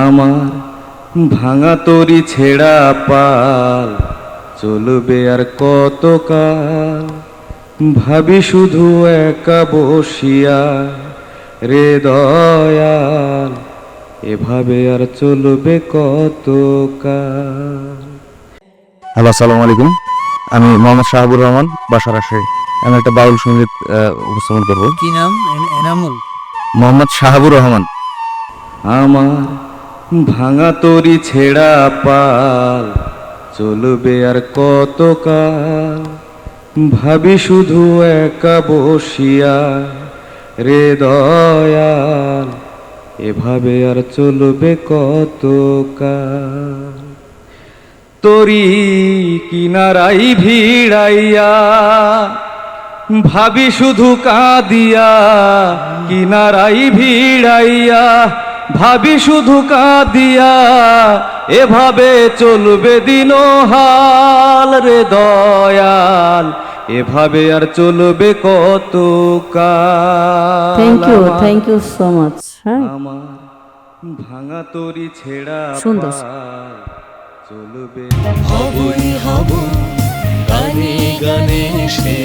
আমার ভাঙা তরি ছেড়া পাল চলবে আর কত কাল ভাবি শুধু একা বসিয়া রে দয়াল এভাবে আর চলবে কত কাল হ্যালো আসসালামু আলাইকুম। আমি মোহাম্মদ শাহাবুর রহমান বাসার রাজশাহী আমি একটা বাউল সংগীত উপস্থাপন করব। কি নাম? এনামুল। মোহাম্মদ শাহাবুর রহমান। আমার ভাঙা তরি ছেঁড়া পাল, চলবে আর কত কাল ভাবি শুধু একা বসিয়া রে দয়াল, এভাবে আর চলবে কত কাল তরি কিনারাই ভিড়াইয়া, ভাবি শুধু কাঁদিয়া, কিনারাই ভিড়াইয়া ভাবি শুধু কাঁদিয়া এভাবে চলবে দিন হাল রে দয়াল। এভাবে আর চলবে কত কাল। Thank you thank you so much আমার ভাঙা তরি ছেঁড়া সুন্দর। চলবে। হবই হব গানে গানে সেরা